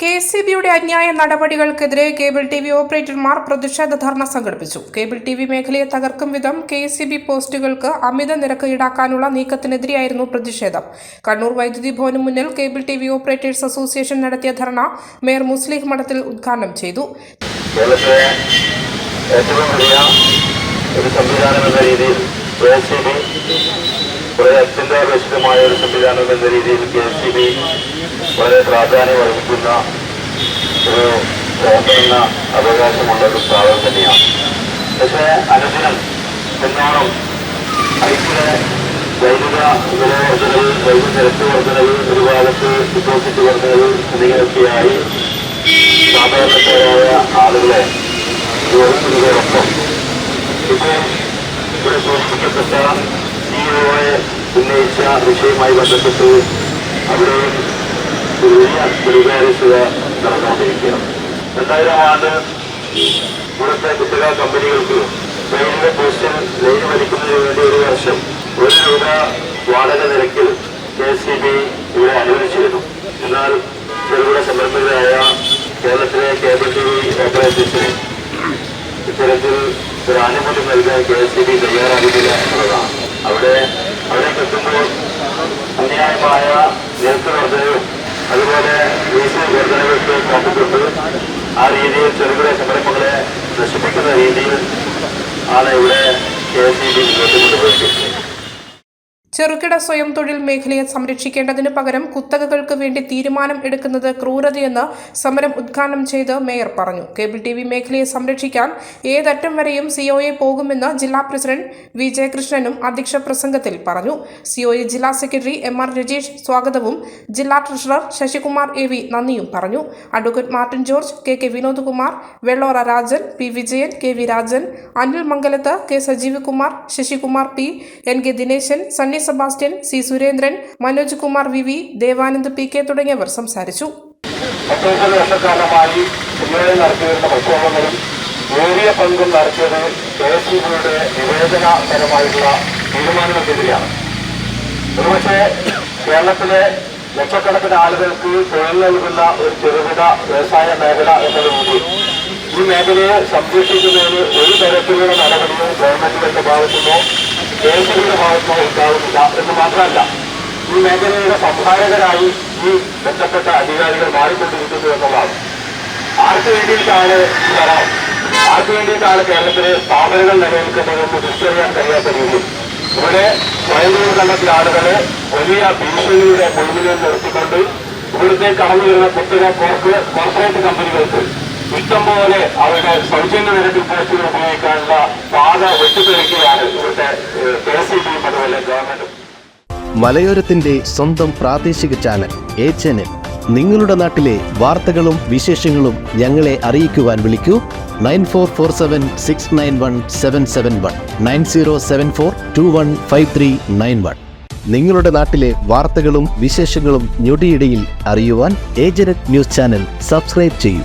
K C ബിയുടെ അന്യായ നടപടികൾക്കെതിരെ cable T V ഓപ്പറേറ്റർമാർ പ്രതിഷേധ ധർണ സംഘടിപ്പിച്ചു. കേബിൾ ടി വി മേഖലയെ തകർക്കും വിധം കെ സി ബി പോസ്റ്റുകൾക്ക് അമിത നിരക്ക് ഈടാക്കാനുള്ള നീക്കത്തിനെതിരെയായിരുന്നു പ്രതിഷേധം. കണ്ണൂർ വൈദ്യുതി ഭവന് മുന്നിൽ cable T V operators association നടത്തിയ ധർണ മേയർ മുസ്ലിം മഠത്തിൽ ഉദ്ഘാടനം ചെയ്തു. ഒരു സംവിധാനം എന്ന രീതിയിൽ വളരെ അത്യന്താപേക്ഷിതമായ ഒരു സംവിധാനം എന്ന രീതിയിൽ കെ എസ് സി ബി വളരെ പ്രാധാന്യം അർഹിക്കുന്ന ഒരു സേവന അവകാശമുള്ള ഒരു സ്ഥാപനം തന്നെയാണ്. പക്ഷേ അനുദിനം എന്നോണം ഐക്യ വൈദ്യുത വിലവർദ്ധനകൾ വൈദ്യുത നിരക്ക് വർദ്ധനകൾ ഒരു ഭാഗത്ത് ഡിപ്പോസിറ്റ് വർദ്ധനകൾ എന്നിങ്ങനെയൊക്കെയായി സാധാരണക്കാരായ ആളുകളെ വിഷയവുമായി ബന്ധപ്പെട്ട് അവിടെയും ഒരു വലിയ സ്വീകാര്യത നടന്നുകൊണ്ടിരിക്കുകയാണ്. രണ്ടായിരം ആണ്ട് ഇവിടുത്തെ കുത്തക കമ്പനികൾക്ക് റെയിൽവേ പോസ്റ്റിൽ ലൈൻ വലിക്കുന്നതിന് വേണ്ടി ഒരു വർഷം ഒരു രൂപ വാടക നിരക്കിൽ കെ സി ബി ഇവിടെ അനുവദിച്ചിരുന്നു. എന്നാൽ ചെറുകിട സംരംഭകരായ കേരളത്തിലെ കേബിൾ ടി വി ഓപ്പറേറ്റേഴ്സിന് ഇത്തരത്തിൽ ഒരു ആനുകൂല്യം നൽകാൻ കെ എസ് സി ബി തയ്യാറാകുന്നില്ല എന്നുള്ളതാണ് അവിടെ അവിടേക്ക് എത്തുമ്പോൾ അന്യായമായ നിരക്ക് വർധനവും അതുപോലെ ഡീസൽ വർധനവൊക്കെ കാട്ടിക്കൊണ്ട് ആ രീതിയിൽ ചെറുകിട സംരംഭങ്ങളെ നശിപ്പിക്കുന്ന രീതിയിൽ ആണ് ഇവിടെ കെ എസ് ഇ ബി മുന്നോട്ട് കൊണ്ടുപോയിരിക്കുന്നത് ചെറുകിട സ്വയം തൊഴിൽ മേഖലയെ സംരക്ഷിക്കേണ്ടതിനു പകരം കുത്തകകൾക്ക് വേണ്ടി തീരുമാനം എടുക്കുന്നത് ക്രൂരതയെന്ന് സമരം ഉദ്ഘാടനം ചെയ്ത് മേയർ പറഞ്ഞു. കേബിൾ ടി വി മേഖലയെ സംരക്ഷിക്കാൻ ഏതറ്റം വരെയും സിഒഎ പോകുമെന്ന് ജില്ലാ പ്രസിഡന്റ് വി ജയകൃഷ്ണനും അധ്യക്ഷ പ്രസംഗത്തിൽ പറഞ്ഞു. സിഒഎ ജില്ലാ സെക്രട്ടറി എം ആർ രജേഷ് സ്വാഗതവും ജില്ലാ ട്രഷറർ ശശികുമാർ എ വി നന്ദിയും പറഞ്ഞു. Advocate Martin George K K Vinodkumar Vellora Rajan P Vijayan K V Rajan Anil Mangalath K Sajeevakumar Sasikumar P N K Dineshan Sunny Sebastian C Surendran Manoj Kumar V V Devanand P K തുടങ്ങിയവർ സംസാരിച്ചു. വർഷക്കാലമായി സിനിമയിൽ നടത്തിവരുന്ന പ്രക്ഷോഭങ്ങളും നേരിയ പങ്കും നടത്തിയത് K S ബിയുടെ വിവേചനപരമായിട്ടുള്ള തീരുമാനങ്ങൾക്കെതിരെയാണ്. ഒരുപക്ഷെ കേരളത്തിലെ ലക്ഷക്കണക്കിന് ആളുകൾക്ക് തൊഴിൽ നൽകുന്ന ഒരു ചെറുകിട വ്യവസായ മേഖല എന്ന രീതിയിൽ ഈ മേഖലയെ സംരക്ഷിക്കുന്നതിന് ഒരു തരത്തിലുള്ള നടപടിയും ഗവൺമെന്റിന്റെ ഭാഗത്തുനിന്നോ കേന്ദ്രത്തിന്റെ ഭാഗത്തുനിന്നോ ഉണ്ടാവുന്നില്ല എന്ന് മാത്രമല്ല ഈ മേഖലയുടെ സംഭാരകരായി ഈ ബന്ധപ്പെട്ട അധികാരികൾ മാറിക്കൊണ്ടിരിക്കുന്നു എന്നുള്ളതാണ്. ആർക്ക് വേണ്ടിയിട്ടാണ് ഈ ഭരണം ആർക്ക് വേണ്ടിയിട്ടാണ് കേരളത്തിലെ സ്ഥാപനങ്ങൾ നിലനിൽക്കുന്നതെന്ന് തിരിച്ചറിയാൻ കഴിയാത്ത രീതിയിൽ? ഇവിടെ സ്വയം തൊഴിൽ കണ്ടെത്തിയ ആളുകളെ വലിയ ഭീഷണിയുടെ മുഴുവനും നിർത്തിക്കൊണ്ട് ഇവിടുത്തെ കടന്നു വരുന്ന കുത്തക കോർപ്പറേറ്റ് കമ്പനികൾക്ക് ഇഷ്ടംപോലെ അവരുടെ സൗജന്യ നിരക്കിൽ പോസ്റ്റുകൾ ഉപയോഗിക്കാനുള്ള പാത വെട്ടിത്തെളിക്കുകയാണ് ഇവിടുത്തെ കെ സി ബിയും അതുപോലെ ഗവൺമെന്റും. മലയോരത്തിന്റെ സ്വന്തം പ്രാദേശിക ചാനൽ എ ചാനൽ. നിങ്ങളുടെ നാട്ടിലെ വാർത്തകളും വിശേഷങ്ങളും ഞങ്ങളെ അറിയിക്കുവാൻ വിളിക്കൂ. Nine four four seven six nine one seven seven one. Nine zero seven four two one five three nine one. നിങ്ങളുടെ നാട്ടിലെ വാർത്തകളും വിശേഷങ്ങളും ഞൊടിയിടയിൽ അറിയുവാൻ ഏജനറ്റ് ന്യൂസ് ചാനൽ സബ്സ്ക്രൈബ് ചെയ്യൂ.